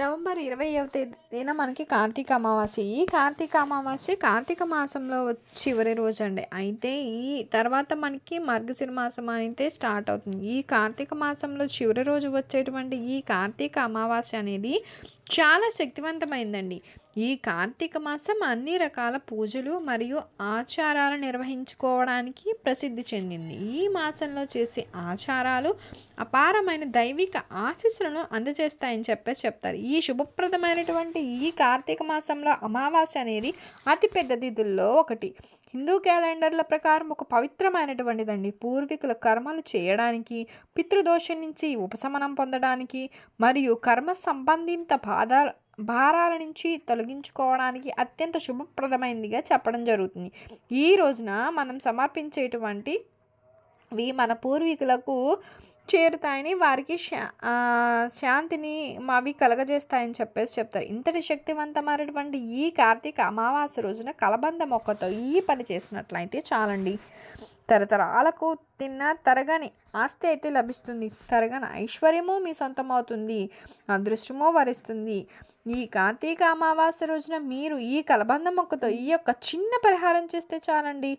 November ఇరవైవ తేదీన మనకి కార్తీక అమావాస్య. ఈ కార్తీక అమావాస్య కార్తీక మాసంలో చివరి రోజు అండి అయితే ఈ తర్వాత మనకి మార్గశిర మాసం అయితే స్టార్ట్ అవుతుంది. ఈ కార్తీక మాసంలో చివరి రోజు వచ్చేటువంటి ఈ కార్తీక అమావాస్య అనేది చాలా శక్తివంతమైందండి. ఈ కార్తీక మాసం అన్ని రకాల పూజలు మరియు ఆచారాలు నిర్వహించుకోవడానికి ప్రసిద్ధి చెందింది. ఈ మాసంలో చేసే ఆచారాలు అపారమైన దైవిక ఆశీస్సులను అందజేస్తాయని చెప్పేసి చెప్తారు. ఈ శుభప్రదమైనటువంటి ఈ కార్తీక మాసంలో అమావాస్య అనేది అతిపెద్ద తిథుల్లో ఒకటి. హిందూ క్యాలెండర్ల ప్రకారం ఒక పవిత్రమైనటువంటిదండి. పూర్వీకుల కర్మలు చేయడానికి పితృదోషం నుంచి ఉపశమనం పొందడానికి మరియు కర్మ సంబంధిత బాధ భారాల నుంచి తొలగించుకోవడానికి అత్యంత శుభప్రదమైనదిగా చెప్పడం జరుగుతుంది. ఈ రోజున మనం సమర్పించేటువంటి మన పూర్వీకులకు చేరుతాయని వారికి శా శాంతిని మావి కలగజేస్తాయని చెప్పేసి చెప్తారు. ఇంతటి శక్తివంతమైనటువంటి ఈ కార్తీక అమావాస్య రోజున కలబంద మొక్కతో ఈ పని చేసినట్లయితే చాలండి. తరతరాలకు తిన్న తరగని ఆస్తి అయితే లభిస్తుంది. తరగని ఐశ్వర్యము మీ సొంతం అవుతుంది అదృష్టము వరిస్తుంది. ఈ కార్తీక అమావాస్య రోజున మీరు ఈ కలబంద మొక్కతో ఈ యొక్క చిన్న పరిహారం చేస్తే చాలండి.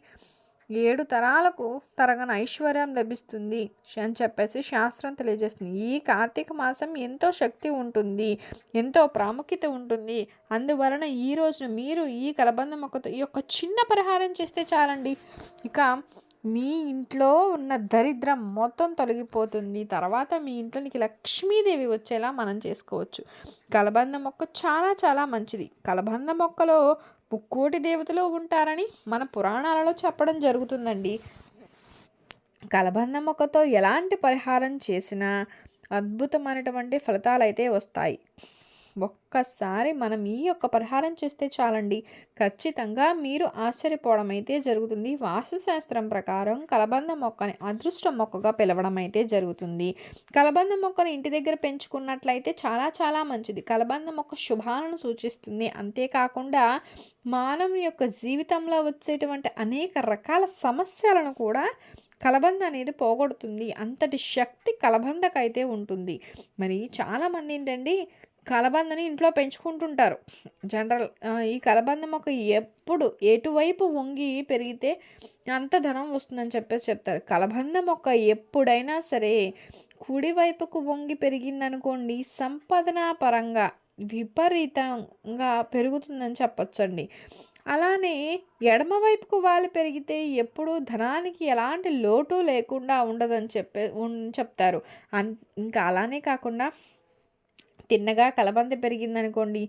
ఏడు తరాలకు తరగని ఐశ్వర్యం లభిస్తుంది అని చెప్పేసి శాస్త్రం తెలియజేస్తుంది. ఈ కార్తీక మాసం ఎంతో శక్తి ఉంటుంది ఎంతో ప్రాముఖ్యత ఉంటుంది. అందువలన ఈ రోజున మీరు ఈ కలబంద మొక్కతో ఈ యొక్క చిన్న పరిహారం చేస్తే చాలండి. ఇక మీ ఇంట్లో ఉన్న దరిద్రం మొత్తం తొలగిపోతుంది. తర్వాత మీ ఇంట్లోనికి లక్ష్మీదేవి వచ్చేలా మనం చేసుకోవచ్చు. కలబంద మొక్క చాలా చాలా మంచిది. కలబంద మొక్కలో ముక్కోటి దేవతలు ఉంటారని మన పురాణాలలో చెప్పడం జరుగుతుందండి. కలబంద మొక్కతో ఎలాంటి పరిహారం చేసినా అద్భుతమైనటువంటి ఫలితాలు అయితే వస్తాయి. ఒక్కసారి మనం ఈ యొక్క పరిహారం చేస్తే చాలండి. ఖచ్చితంగా మీరు ఆశ్చర్యపోవడం అయితే జరుగుతుంది. వాస్తుశాస్త్రం ప్రకారం కలబంద మొక్కని అదృష్ట మొక్కగా పిలవడం అయితే జరుగుతుంది. కలబంద మొక్కను ఇంటి దగ్గర పెంచుకున్నట్లయితే చాలా చాలా మంచిది. కలబంద మొక్క శుభాలను సూచిస్తుంది. అంతేకాకుండా మానవుని యొక్క జీవితంలో వచ్చేటువంటి అనేక రకాల సమస్యలను కూడా కలబంద అనేది పోగొడుతుంది. అంతటి శక్తి కలబందకైతే ఉంటుంది. మరి చాలామంది ఏంటండి కలబందని ఇంట్లో పెంచుకుంటుంటారు. జనరల్ ఈ కలబంద మొక్క ఎప్పుడు ఎటువైపు వంగి పెరిగితే అంత ధనం వస్తుందని చెప్పేసి చెప్తారు. కలబంద మొక్క ఎప్పుడైనా సరే కుడివైపుకు వంగి పెరిగిందనుకోండి సంపాదన పరంగా విపరీతంగా పెరుగుతుందని చెప్పొచ్చండి. అలానే ఎడమవైపుకు వాళ్ళు పెరిగితే ఎప్పుడూ ధనానికి ఎలాంటి లోటు లేకుండా ఉండదని చెప్పే చెప్తారు. అన్ ఇంకా అలానే కాకుండా తిన్నగా కలబంద పెరిగిందనుకోండి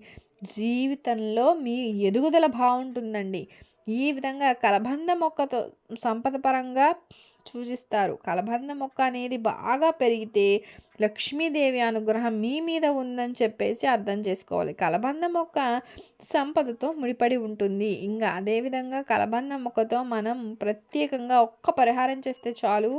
జీవితంలో మీ ఎదుగుదల బాగుంటుందండి. ఈ విధంగా కలబంద మొక్కతో సంపద పరంగా సూచిస్తారు. కలబంద మొక్క అనేది బాగా పెరిగితే లక్ష్మీదేవి అనుగ్రహం మీ మీద ఉందని చెప్పేసి అర్థం చేసుకోవాలి. కలబంద మొక్క సంపదతో ముడిపడి ఉంటుంది. ఇంకా అదేవిధంగా కలబంద మొక్కతో మనం ప్రత్యేకంగా ఒక్క పరిహారం చేస్తే చాలు.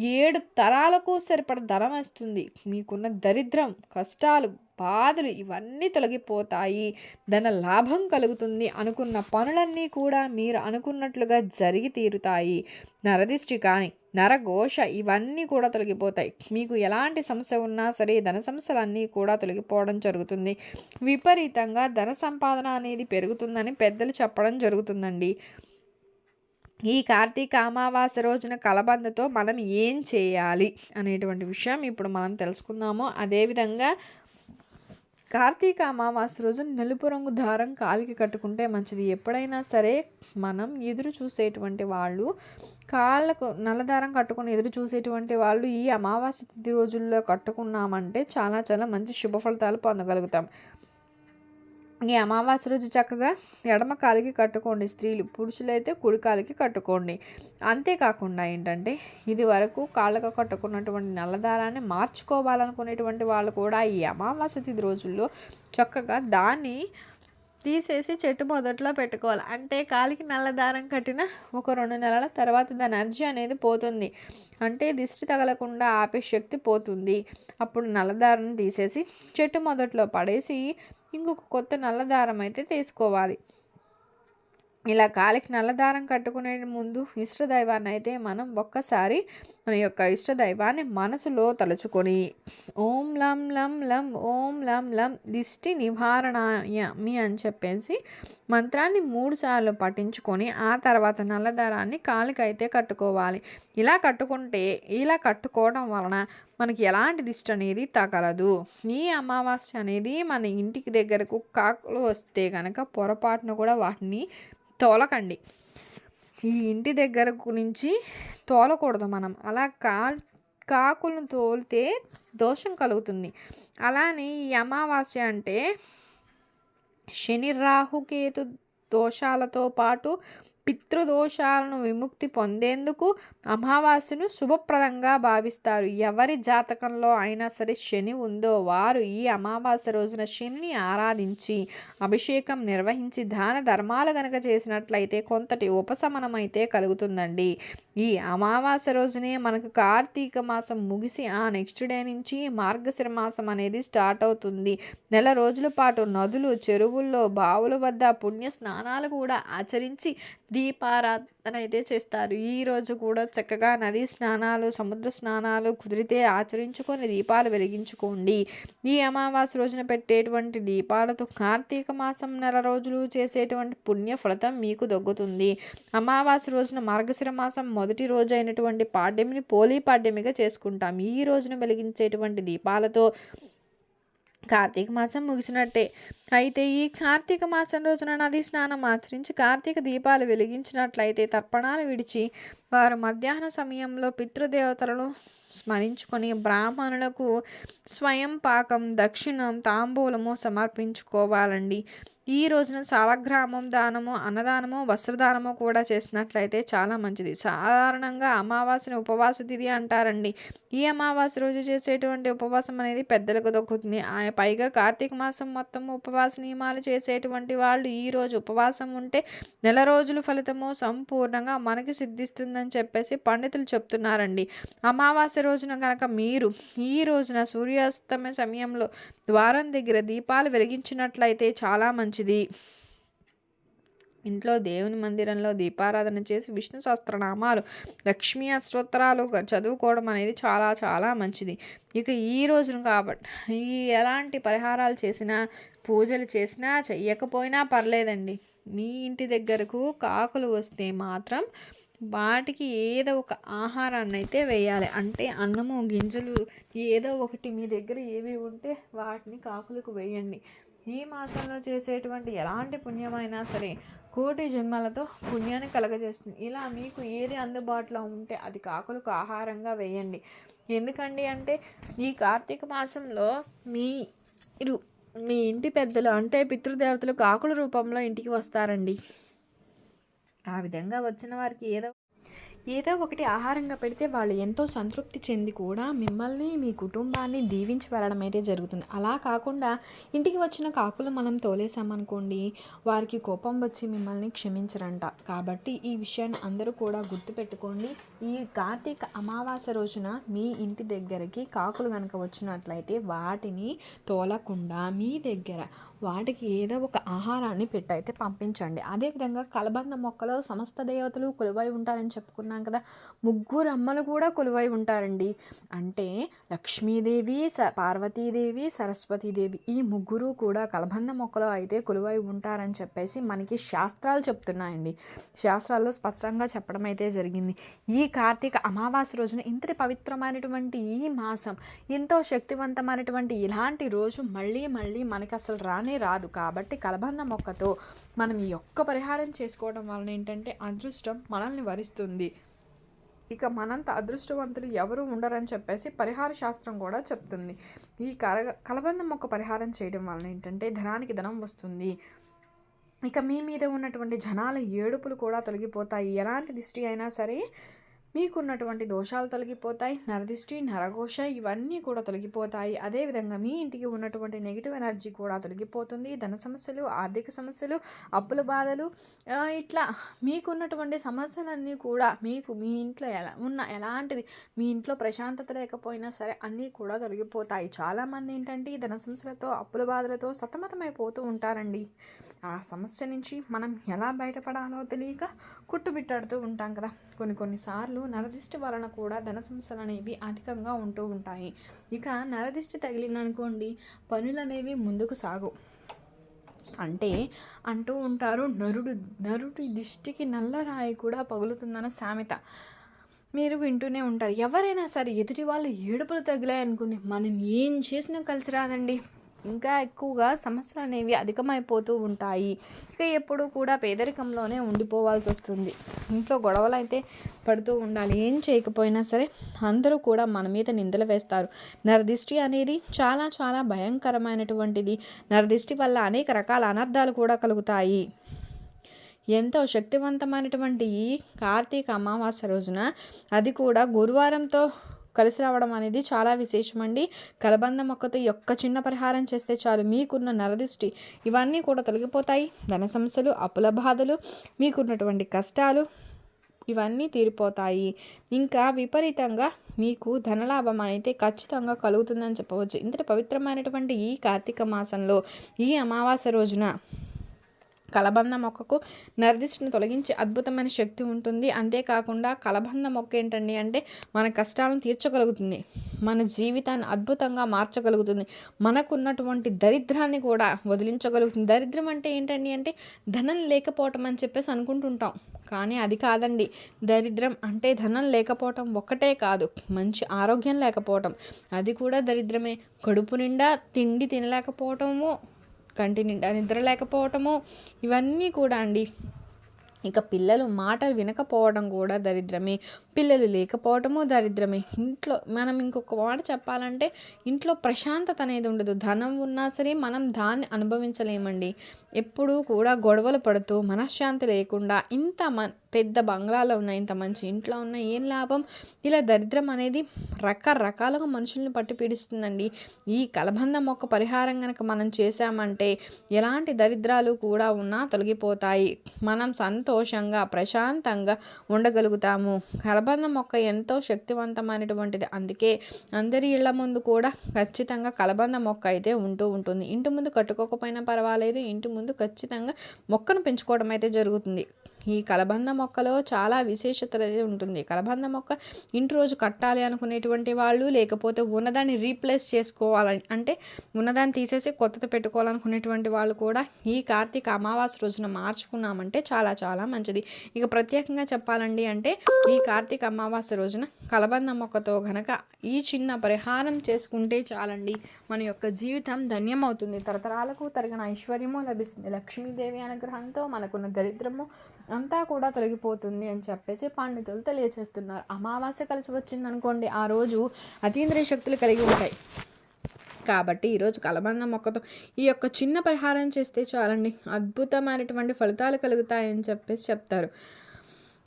ఏడు తరాలకు సరిపడ ధనం వస్తుంది. మీకున్న దరిద్రం కష్టాలు బాధలు ఇవన్నీ తొలగిపోతాయి. ధన లాభం కలుగుతుంది అనుకున్న పనులన్నీ కూడా మీరు అనుకున్నట్లుగా జరిగి తీరుతాయి. నరదిష్టి కానీ నరఘోష ఇవన్నీ కూడా తొలగిపోతాయి. మీకు ఎలాంటి సమస్య ఉన్నా సరే ధన సమస్యలన్నీ కూడా తొలగిపోవడం జరుగుతుంది. విపరీతంగా ధన సంపాదన అనేది పెరుగుతుందని పెద్దలు చెప్పడం జరుగుతుందండి. ఈ కార్తీక అమావాస్య రోజున కలబందతో మనం ఏం చేయాలి అనేటువంటి విషయం ఇప్పుడు మనం తెలుసుకుందాము. అదేవిధంగా కార్తీక అమావాస్య రోజు నలుపు రంగు దారం కాలికి కట్టుకుంటే మంచిది. ఎప్పుడైనా సరే మనం ఎదురు చూసేటువంటి వాళ్ళు కాళ్ళకు నల్లదారం కట్టుకుని ఎదురు చూసేటువంటి వాళ్ళు ఈ అమావాస్య తిథి రోజుల్లో కట్టుకున్నామంటే చాలా చాలా మంచి శుభ ఫలితాలు పొందగలుగుతాం. ఈ అమావాస్య రోజు చక్కగా ఎడమ కాలికి కట్టుకోండి. స్త్రీలు పురుషులైతే కుడి కాలికి కట్టుకోండి. అంతేకాకుండా ఏంటంటే ఇది వరకు కాళ్ళకు కట్టుకున్నటువంటి నల్లదారాన్ని మార్చుకోవాలనుకునేటువంటి వాళ్ళు కూడా ఈ అమావాస్య తిథి రోజుల్లో చక్కగా దాన్ని తీసేసి చెట్టు మొదట్లో పెట్టుకోవాలి. అంటే కాలికి నల్లదారం కట్టిన ఒక రెండు నెలల తర్వాత దాని ఎనర్జీ అనేది పోతుంది. అంటే దిష్టి తగలకుండా ఆపే శక్తి పోతుంది. అప్పుడు నల్లదారం తీసేసి చెట్టు మొదట్లో పడేసి ఇంకొక కొత్త నల్ల దారం అయితే తీసుకోవాలి. ఇలా కాలికి నల్లదారం కట్టుకునే ముందు ఇష్టదైవాన్ని అయితే మనం ఒక్కసారి మన యొక్క ఇష్టదైవాన్ని మనసులో తలుచుకొని ఓం లం లం లం ఓం లం లం దిష్టి నివారణాయమి అని చెప్పేసి మంత్రాన్ని మూడు సార్లు పఠించుకొని ఆ తర్వాత నల్లదారాన్ని కాలికైతే కట్టుకోవాలి. ఇలా కట్టుకుంటే ఇలా కట్టుకోవడం వలన మనకి ఎలాంటి దిష్టి అనేది తగలదు. ఈ అమావాస్య అనేది మన ఇంటికి దగ్గరకు కాకులు వస్తే కనుక పొరపాటున కూడా వాటిని తోలకండి. ఈ ఇంటి దగ్గర నుంచి తోలకూడదు మనం. అలా కా కాకులను తోలితే దోషం కలుగుతుంది. అలానే ఈ అమావాస్య అంటే శని రాహుకేతు దోషాలతో పాటు పితృదోషాలను విముక్తి పొందేందుకు అమావాస్యను శుభప్రదంగా భావిస్తారు. ఎవరి జాతకంలో అయినా సరే శని ఉందో వారు ఈ అమావాస్య రోజున శనిని ఆరాధించి అభిషేకం నిర్వహించి దాన ధర్మాలు గనక చేసినట్లయితే కొంతటి ఉపశమనం అయితే కలుగుతుందండి. ఈ అమావాస్య రోజునే మనకు కార్తీక మాసం ముగిసి ఆ నెక్స్ట్ డే నుంచి మార్గశిర మాసం అనేది స్టార్ట్ అవుతుంది. నెల రోజుల పాటు నదులు చెరువుల్లో బావుల వద్ద పుణ్య స్నానాలు కూడా ఆచరించి దీపారాధన అయితే చేస్తారు. ఈ రోజు కూడా చక్కగా నదీ స్నానాలు సముద్ర స్నానాలు కుదిరితే ఆచరించుకొని దీపాలు వెలిగించుకోండి. ఈ అమావాస్య రోజున పెట్టేటువంటి దీపాలతో కార్తీక మాసం నెల రోజులు చేసేటువంటి పుణ్య ఫలితం మీకు దొక్కుతుంది. అమావాస్య రోజున మార్గశిర మాసం మొదటి రోజు అయినటువంటి పాడ్యమిని పోలీ పాడ్యమిగా చేసుకుంటాం. ఈ రోజున వెలిగించేటువంటి దీపాలతో కార్తీక మాసం ముగిసినట్టే. అయితే ఈ కార్తీక మాసం రోజున నది స్నానం ఆచరించి కార్తీక దీపాలు వెలిగించినట్లయితే తర్పణాలు విడిచి వారు మధ్యాహ్న సమయంలో పితృదేవతలను స్మరించుకొని బ్రాహ్మణులకు స్వయం పాకం దక్షిణం తాంబూలము సమర్పించుకోవాలండి. ఈ రోజున సాలగ్రామం దానము అన్నదానము వస్త్రదానము కూడా చేసినట్లయితే చాలా మంచిది. సాధారణంగా అమావాస్యని ఉపవాస తిథి అంటారండి. ఈ అమావాస్య రోజు చేసేటువంటి ఉపవాసం అనేది పెద్దలకు దొక్కుతుంది. పైగా కార్తీక మాసం మొత్తం ఉపవాస నియమాలు చేసేటువంటి వాళ్ళు ఈ రోజు ఉపవాసం ఉంటే నెల రోజుల ఫలితము సంపూర్ణంగా మనకి సిద్ధిస్తుందని చెప్పేసి పండితులు చెప్తున్నారండి. అమావాస్య రోజున కనుక మీరు ఈ రోజున సూర్యాస్తమ సమయంలో ద్వారం దగ్గర దీపాలు వెలిగించినట్లయితే చాలా మంచిది. మంచిది. ఇంట్లో దేవుని మందిరంలో దీపారాధన చేసి విష్ణు సహస్రనామాలు లక్ష్మీ అష్టోత్తరాలు చదువుకోవడం అనేది చాలా చాలా మంచిది. ఇక ఈ రోజున కాబట్టి ఈ ఎలాంటి పరిహారాలు చేసినా పూజలు చేసినా చెయ్యకపోయినా పర్లేదండి. మీ ఇంటి దగ్గరకు కాకులు వస్తే మాత్రం వాటికి ఏదో ఒక ఆహారాన్ని అయితే వేయాలి. అంటే అన్నము గింజలు ఏదో ఒకటి మీ దగ్గర ఏవి ఉంటే వాటిని కాకులకు వేయండి. ఈ మాసంలో చేసేటువంటి ఎలాంటి పుణ్యమైనా సరే కోటి జన్మలతో పుణ్యాన్ని కలగజేస్తుంది. ఇలా మీకు ఏది అందుబాటులో ఉంటే అది కాకులకు ఆహారంగా వేయండి. ఎందుకండి అంటే ఈ కార్తీక మాసంలో మీరు మీ ఇంటి పెద్దలు అంటే పితృదేవతలు కాకుల రూపంలో ఇంటికి వస్తారండి. ఆ విధంగా వచ్చిన వారికి ఏదో ఏదో ఒకటి ఆహారంగా పెడితే వాళ్ళు ఎంతో సంతృప్తి చెంది కూడా మిమ్మల్ని మీ కుటుంబాన్ని దీవించి వెళ్ళడం అయితే జరుగుతుంది. అలా కాకుండా ఇంటికి వచ్చిన కాకులు మనం తోలేసామనుకోండి వారికి కోపం వచ్చి మిమ్మల్ని క్షమించరంట. కాబట్టి ఈ విషయాన్ని అందరూ కూడా గుర్తుపెట్టుకోండి. ఈ కార్తీక అమావాస్య రోజున మీ ఇంటి దగ్గరికి కాకులు కనుక వచ్చినట్లయితే వాటిని తోలకుండా మీ దగ్గర వాటికి ఏదో ఒక ఆహారాన్ని పెట్టయితే పంపించండి. అదేవిధంగా కలబంద మొక్కలో సమస్త దేవతలు కొలువై ఉంటారని చెప్పుకున్నాం కదా ముగ్గురు అమ్మలు కూడా కొలువై ఉంటారండి. అంటే లక్ష్మీదేవి స పార్వతీదేవి సరస్వతీదేవి ఈ ముగ్గురు కూడా కలబంద మొక్కలో అయితే కొలువై ఉంటారని చెప్పేసి మనకి శాస్త్రాలు చెప్తున్నాయండి. శాస్త్రాల్లో స్పష్టంగా చెప్పడం అయితే జరిగింది. ఈ కార్తీక అమావాస్య రోజున ఇంతటి పవిత్రమైనటువంటి ఈ మాసం ఎంతో శక్తివంతమైనటువంటి ఇలాంటి రోజు మళ్ళీ మళ్ళీ మనకి అసలు రాని రానే రాదు. కాబట్టి కలబంద మొక్కతో మనం ఈ ఒక్క పరిహారం చేసుకోవడం వలన ఏంటంటే అదృష్టం మనల్ని వరిస్తుంది. ఇక మనంత అదృష్టవంతులు ఎవరు ఉండరని చెప్పేసి పరిహార శాస్త్రం కూడా చెప్తుంది. ఈ కర కలబంద మొక్క పరిహారం చేయడం వలన ఏంటంటే ధనానికి ధనం వస్తుంది. ఇక మీ మీద ఉన్నటువంటి జనాల ఏడుపులు కూడా తొలగిపోతాయి. ఎలాంటి దిష్టి అయినా సరే మీకున్నటువంటి దోషాలు తొలగిపోతాయి నరదిష్టి నరఘోష ఇవన్నీ కూడా తొలగిపోతాయి. అదేవిధంగా మీ ఇంటికి ఉన్నటువంటి నెగిటివ్ ఎనర్జీ కూడా తొలగిపోతుంది. ధన సమస్యలు ఆర్థిక సమస్యలు అప్పుల బాధలు ఇట్లా మీకున్నటువంటి సమస్యలన్నీ కూడా మీకు మీ ఇంట్లో ఎలా ఉన్న ఎలాంటిది మీ ఇంట్లో ప్రశాంతత లేకపోయినా సరే అన్నీ కూడా తొలగిపోతాయి. చాలామంది ఏంటంటే ధన సమస్యలతో అప్పుల బాధలతో సతమతమైపోతూ ఉంటారండి. ఆ సమస్య నుంచి మనం ఎలా బయటపడాలో తెలియక కుట్టుబిట్టాడుతూ ఉంటాం కదా. కొన్ని కొన్నిసార్లు నరదిష్టి వలన కూడా ధన సమస్యలు అనేవి అధికంగా ఉంటూ ఉంటాయి. ఇక నరదిష్టి తగిలిందనుకోండి పనులు అనేవి ముందుకు సాగు. అంటే అంటూ ఉంటారు నరుడు నరుడి దిష్టికి నల్లరాయి కూడా పగులుతుందన్న సామెత. మీరు వింటూనే ఉంటారు. ఎవరైనా సరే ఎదుటి వాళ్ళు ఏడుపులు తగిలాయనుకోండి మనం ఏం చేసినా కలిసి రాదండి. ఇంకా ఎక్కువగా సమస్యలు అనేవి అధికమైపోతూ ఉంటాయి. ఇక ఎప్పుడు కూడా పేదరికంలోనే ఉండిపోవాల్సి వస్తుంది. ఇంట్లో గొడవలు అయితే పడుతూ ఉండాలి. ఏం చేయకపోయినా సరే అందరూ కూడా మన మీద నిందలు వేస్తారు. నరదిష్టి అనేది చాలా చాలా భయంకరమైనటువంటిది. నరదిష్టి వల్ల అనేక రకాల అనర్థాలు కూడా కలుగుతాయి. ఎంతో శక్తివంతమైనటువంటి ఈ కార్తీక అమావాస్య రోజున అది కూడా గురువారంతో కలిసి రావడం అనేది చాలా విశేషమండి. కలబంద మొక్కతో యొక్క చిన్న పరిహారం చేస్తే చాలు. మీకున్న నరదిష్టి ఇవన్నీ కూడా తొలగిపోతాయి. ధన సమస్యలు అప్పుల బాధలు మీకున్నటువంటి కష్టాలు ఇవన్నీ తీరిపోతాయి. ఇంకా విపరీతంగా మీకు ధనలాభం అయితే ఖచ్చితంగా కలుగుతుందని చెప్పవచ్చు. ఇంతటి పవిత్రమైనటువంటి ఈ కార్తీక మాసంలో ఈ అమావాస్య రోజున కలబంద మొక్కకు నరదిష్టిని తొలగించి అద్భుతమైన శక్తి ఉంటుంది. అంతేకాకుండా కలబంద మొక్క ఏంటండి అంటే మన కష్టాలను తీర్చగలుగుతుంది. మన జీవితాన్ని అద్భుతంగా మార్చగలుగుతుంది. మనకున్నటువంటి దరిద్రాన్ని కూడా వదిలించగలుగుతుంది. దరిద్రం అంటే ఏంటండి అంటే ధనం లేకపోవటం అని చెప్పేసి అనుకుంటుంటాం. కానీ అది కాదండి. దరిద్రం అంటే ధనం లేకపోవటం ఒక్కటే కాదు. మంచి ఆరోగ్యం లేకపోవటం. అది కూడా దరిద్రమే. కడుపు నిండా తిండి తినలేకపోవటము కంటి నిండా నిద్ర లేకపోవటము ఇవన్నీ కూడా అండి. ఇక పిల్లలు మాటలు వినకపోవడం కూడా దరిద్రమే. పిల్లలు లేకపోవటము దరిద్రమే. ఇంట్లో మనం ఇంకొక మాట చెప్పాలంటే ఇంట్లో ప్రశాంతత అనేది ఉండదు. ధనం ఉన్నా సరే మనం దాన్ని అనుభవించలేమండి. ఎప్పుడూ కూడా గొడవలు పడుతూ మనశ్శాంతి లేకుండా ఇంత మ పెద్ద బంగ్లాలో ఉన్న ఇంత మంచి ఇంట్లో ఉన్న ఏం లాభం? ఇలా దరిద్రం అనేది రకరకాలుగా మనుషుల్ని పట్టి పీడిస్తుందండి. ఈ కలబంద మొక్క పరిహారం కనుక మనం చేశామంటే ఎలాంటి దరిద్రాలు కూడా ఉన్నా తొలగిపోతాయి. మనం సంతోషంగా ప్రశాంతంగా ఉండగలుగుతాము. కలబంద మొక్క ఎంతో శక్తివంతమైనటువంటిది. అందుకే అందరి ఇళ్ళ ముందు కూడా ఖచ్చితంగా కలబంద మొక్క అయితే ఉంటూ ఉంటుంది. ఇంటి ముందు కట్టుకోకపోయినా పర్వాలేదు. ఇంటి ముందు ఖచ్చితంగా మొక్కను పెంచుకోవడం అయితే జరుగుతుంది. ఈ కలబంద మొక్కలో చాలా విశేషత అనేది ఉంటుంది. కలబంద మొక్క ఇంటి రోజు కట్టాలి అనుకునేటువంటి వాళ్ళు లేకపోతే ఉన్నదాన్ని రీప్లేస్ చేసుకోవాలని అంటే ఉన్నదాన్ని తీసేసి కొత్తది పెట్టుకోవాలనుకునేటువంటి వాళ్ళు కూడా ఈ కార్తీక అమావాస్య రోజున మార్చుకున్నామంటే చాలా చాలా మంచిది. ఇక ప్రత్యేకంగా చెప్పాలండి అంటే ఈ కార్తీక అమావాస్య రోజున కలబంద మొక్కతో గనక ఈ చిన్న పరిహారం చేసుకుంటే చాలండి. మన యొక్క జీవితం ధన్యమవుతుంది. తరతరాలకు తరిగిన ఐశ్వర్యము లభిస్తుంది. లక్ష్మీదేవి అనుగ్రహంతో మనకున్న దరిద్రము అంతా కూడా తొలగిపోతుంది అని చెప్పేసి పండితులు తెలియచేస్తున్నారు. అమావాస్య కలిసి వచ్చిందనుకోండి ఆ రోజు అతీంద్రియ శక్తులు కలిగి ఉంటాయి. కాబట్టి ఈరోజు కలబంద మొక్కతో ఈ యొక్క చిన్న పరిహారం చేస్తే చాలండి. అద్భుతమైనటువంటి ఫలితాలు కలుగుతాయని చెప్పేసి చెప్తారు.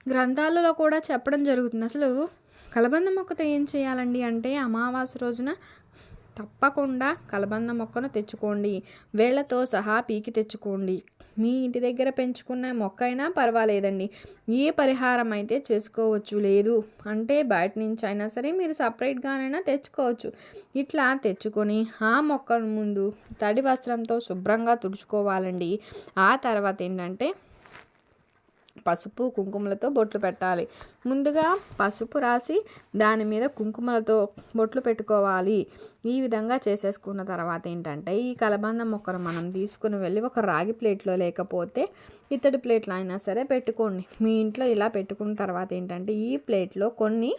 గ్రంథాలలో కూడా చెప్పడం జరుగుతుంది. అసలు కలబంద మొక్కతో ఏం చేయాలండి అంటే అమావాస్య రోజున తప్పకుండా కలబంద మొక్కను తెచ్చుకోండి. వేళ్ళతో సహా పీకి తెచ్చుకోండి. మీ ఇంటి దగ్గర పెంచుకున్న మొక్క అయినా పర్వాలేదండి. ఏ పరిహారం అయితే చేసుకోవచ్చు లేదు. అంటే బయట నుంచి అయినా సరే మీరు సపరేట్గానైనా తెచ్చుకోవచ్చు. ఇట్లా తెచ్చుకొని ఆ మొక్కను ముందు తడి వస్త్రంతో శుభ్రంగా తుడుచుకోవాలండి. ఆ తర్వాత ఏంటంటే పసుపు కుంకుమలతో బొట్లు పెట్టాలి. ముందుగా పసుపు రాసి దాని మీద కుంకుమలతో బొట్లు పెట్టుకోవాలి. ఈ విధంగా చేసేసుకున్న తర్వాత ఏంటంటే ఈ కలబంద మొక్కను మనం తీసుకుని వెళ్ళి ఒక రాగి ప్లేట్లో లేకపోతే ఇతడి ప్లేట్లో అయినా సరే పెట్టుకోండి. మీ ఇంట్లో ఇలా పెట్టుకున్న తర్వాత ఏంటంటే ఈ ప్లేట్లో కొన్ని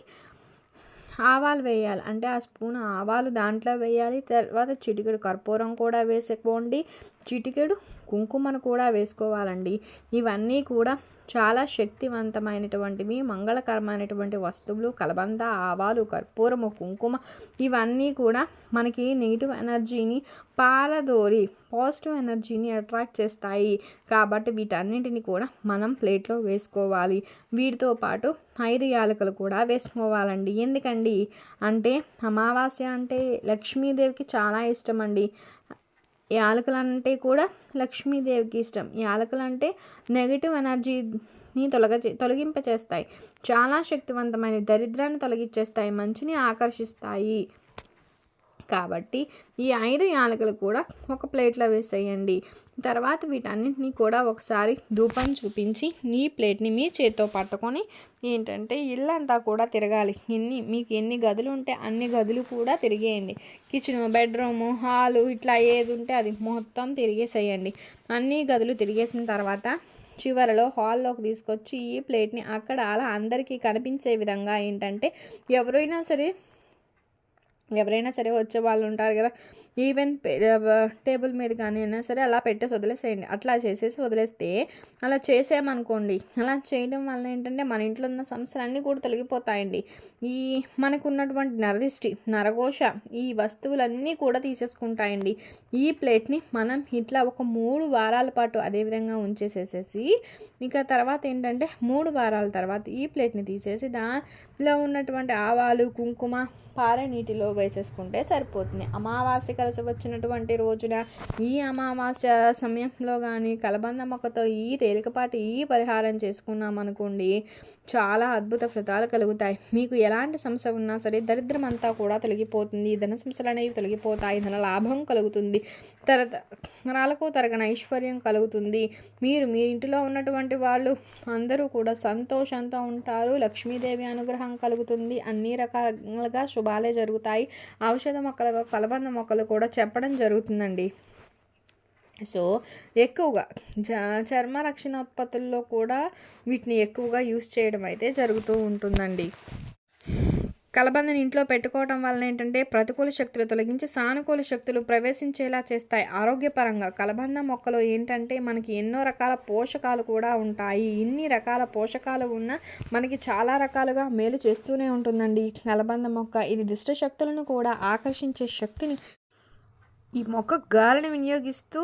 ఆవాలు వేయాలి. అంటే ఆ స్పూన్ ఆవాలు దాంట్లో వేయాలి. తర్వాత చిటికెడు కర్పూరం కూడా వేసుకోండి. చిటికెడు కుంకుమను కూడా వేసుకోవాలండి. ఇవన్నీ కూడా చాలా శక్తివంతమైనటువంటివి మంగళకరమైనటువంటి వస్తువులు కలబంద ఆవాలు కర్పూరము కుంకుమ ఇవన్నీ కూడా మనకి నెగిటివ్ ఎనర్జీని పారదోరి పాజిటివ్ ఎనర్జీని అట్రాక్ట్ చేస్తాయి. కాబట్టి వీటన్నింటిని కూడా మనం ప్లేట్లో వేసుకోవాలి. వీటితో పాటు ఐదు యాలకులు కూడా వేసుకోవాలండి. ఎందుకండి? అంటే అమావాస్య అంటే లక్ష్మీదేవికి చాలా ఇష్టం అండి యాలకులు అంటే కూడా లక్ష్మీదేవికి ఇష్టం. యాలకులు అంటే నెగిటివ్ ఎనర్జీని తొలగ తొలగింపచేస్తాయి. చాలా శక్తివంతమైన దరిద్రాన్ని తొలగించేస్తాయి మంచిని ఆకర్షిస్తాయి. కాబట్టి ఈ ఐదు యాలకులు కూడా ఒక ప్లేట్లో వేసేయండి. తర్వాత వీటన్నింటినీ కూడా ఒకసారి ధూపం చూపించి ఈ ప్లేట్ని మీ చేత్తో పట్టుకొని ఏంటంటే ఇల్లంతా కూడా తిరగాలి. ఎన్ని మీకు ఎన్ని గదులు ఉంటే అన్ని గదులు కూడా తిరిగేయండి. కిచెన్ బెడ్రూము హాలు ఇట్లా ఏది ఉంటే అది మొత్తం తిరిగేసేయండి. అన్ని గదులు తిరిగేసిన తర్వాత చివరలో హాల్లోకి తీసుకొచ్చి ఈ ప్లేట్ని అక్కడ అలా అందరికీ కనిపించే విధంగా ఏంటంటే ఎవరైనా సరే ఎవరైనా సరే వచ్చే వాళ్ళు ఉంటారు కదా ఈవెన్ టేబుల్ మీద కానీ అయినా సరే అలా పెట్టేసి వదిలేసేయండి. అట్లా చేసేసి వదిలేస్తే అలా చేసామనుకోండి అలా చేయడం వల్ల ఏంటంటే మన ఇంట్లో ఉన్న సమస్యలన్నీ కూడా తొలగిపోతాయండి. ఈ మనకు ఉన్నటువంటి నరదిష్టి నరఘోష ఈ వస్తువులన్నీ కూడా తీసేసుకుంటాయండి. ఈ ప్లేట్ని మనం ఇట్లా ఒక మూడు వారాల పాటు అదేవిధంగా ఉంచేసేసేసి ఇక తర్వాత ఏంటంటే మూడు వారాల తర్వాత ఈ ప్లేట్ని తీసేసి దానిలో ఉన్నటువంటి ఆవాలు కుంకుమ పారే నీటిలో వేసేసుకుంటే సరిపోతుంది. అమావాస్య కలిసి వచ్చినటువంటి రోజున ఈ అమావాస్య సమయంలో కానీ కలబంద మొక్కతో ఈ తేలికపాటి ఈ పరిహారం చేసుకున్నాం అనుకోండి చాలా అద్భుత ఫలితాలు కలుగుతాయి. మీకు ఎలాంటి సమస్య ఉన్నా సరే దరిద్రం అంతా కూడా తొలగిపోతుంది. ధన సమస్యలు అనేవి తొలగిపోతాయి. ధన లాభం కలుగుతుంది. తరతరాలకు తరగన ఐశ్వర్యం కలుగుతుంది. మీరు మీ ఇంటిలో ఉన్నటువంటి వాళ్ళు అందరూ కూడా సంతోషంతో ఉంటారు. లక్ష్మీదేవి అనుగ్రహం కలుగుతుంది. అన్ని రకాలుగా శుభాలే జరుగుతాయి. ఔషధ మొక్కలు కలబంద మొక్కలు కూడా చెప్పడం జరుగుతుందండి. సో ఎక్కువగా చర్మ రక్షణ ఉత్పత్తుల్లో కూడా వీటిని ఎక్కువగా యూస్ చేయడం అయితే జరుగుతూ ఉంటుందండి. కలబందని ఇంట్లో పెట్టుకోవడం వలన ఏంటంటే ప్రతికూల శక్తులు తొలగించి సానుకూల శక్తులు ప్రవేశించేలా చేస్తాయి. ఆరోగ్యపరంగా కలబంద మొక్కలో ఏంటంటే మనకి ఎన్నో రకాల పోషకాలు కూడా ఉంటాయి. ఇన్ని రకాల పోషకాలు ఉన్న మనకి చాలా రకాలుగా మేలు చేస్తూనే ఉంటుందండి కలబంద మొక్క. ఇది దుష్ట శక్తులను కూడా ఆకర్షించే శక్తిని ఈ మొక్క గాలిని వినియోగిస్తూ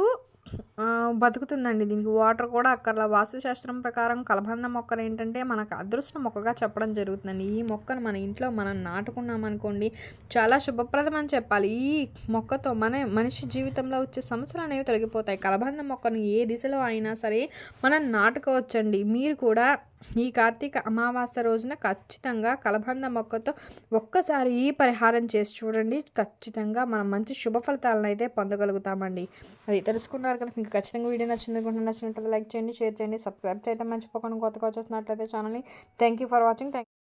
బతుకుతుందండి. దీనికి వాటర్ కూడా అక్కర్లా. వాస్తుశాస్త్రం ప్రకారం కలబంద మొక్కలు ఏంటంటే మనకు అదృష్ట మొక్కగా చెప్పడం జరుగుతుందండి. ఈ మొక్కను మన ఇంట్లో మనం నాటుకున్నాం అనుకోండి చాలా శుభప్రదం అని చెప్పాలి. ఈ మొక్కతో మన మనిషి జీవితంలో వచ్చే సమస్యలు అనేవి తొలగిపోతాయి. కలబంద మొక్కను ఏ దిశలో అయినా సరే మనం నాటుకోవచ్చండి. మీరు కూడా ఈ కార్తీక అమావాస్య రోజున ఖచ్చితంగా కలబంద మొక్కతో ఒక్కసారి ఈ పరిహారం చేసి చూడండి. ఖచ్చితంగా మనం మంచి శుభ ఫలితాలను అయితే పొందగలుగుతామండి. అది తెలుసుకున్నారు కదా మీకు ఖచ్చితంగా వీడియో నచ్చింది అనుకుంటున్నా. నచ్చినట్లయితే లైక్ చేయండి షేర్ చేయండి సబ్స్క్రైబ్ చేయడం మర్చిపోకుండా కొత్తగా వచ్చేసినట్లయితే ఛానల్ని thank you for watching thank